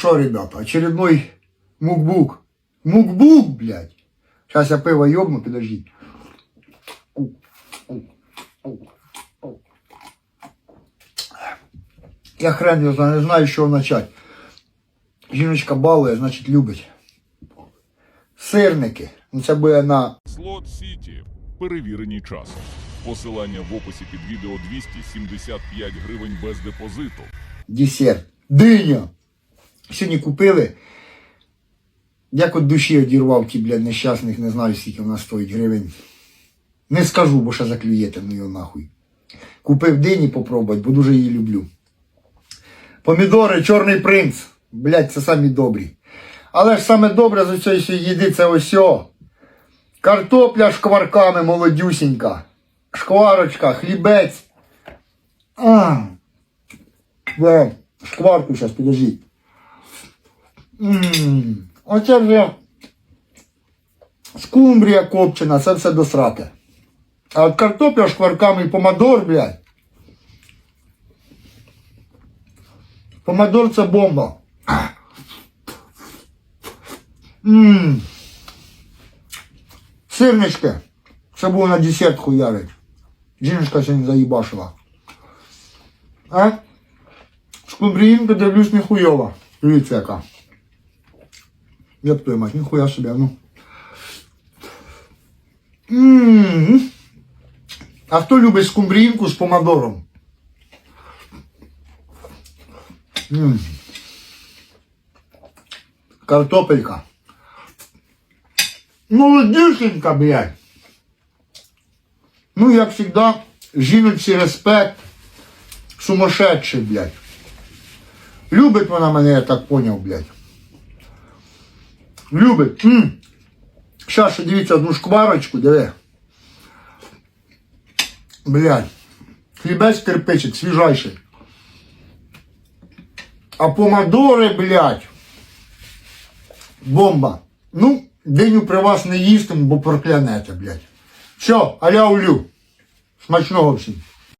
Что, ребята, очередной мукбук. Мукбук, блядь. Сейчас я пиво ёбну, подожди. Я хрен його знаю, не знаю, з чого почати. Жіночка балує, значить любить. Сирники. Ну це буде на Слот Сіті. Перевірені часом. Посилання в описі під відео 275 гривень без депозиту. десерт. Диня. Сьогодні купили. Як от душі одірвав ті, блядь, нещасних, не знаю, скільки вона стоїть гривень. Не скажу, бо ще заклюєте, ну нахуй. Купив дині попробувати, бо дуже її люблю. Помідори, чорний принц. Блядь, це самі добрі. Але ж саме добре з цієї їди це ось. Картопля шкварками молодюсінька. Шкварочка, хлібець. А, шкварку зараз, підождіть. Ммм, оце вже скумбрія копчена, це все до сраки. А от картопля шкварками і помадор, блядь. Помадор це бомба. Ммм. Сирнички. Це було на десерт хуярить. Жіночка сьогодні заїбашила. А? Скумбріїнка, дивлюсь, ніхуйова. Дивіться яка. Я б твою мать, ніхуя собі, ну. М. А хто любить скумбріїнку з помадором? М. Картопелька. Молодюсенька, блядь. Ну, як завжди, жіночий респект. Сумасшедший, блядь. Любить вона мене, я так поняв, блядь. Любить. М. Щас ще дивіться одну шкварочку, диви. Блядь. Хлібець кирпичик, свіжайший. А помадори, блядь. Бомба. Ну, диню при вас не їстиму, бо проклянете, блядь. Все, аля улю. Смачного всім.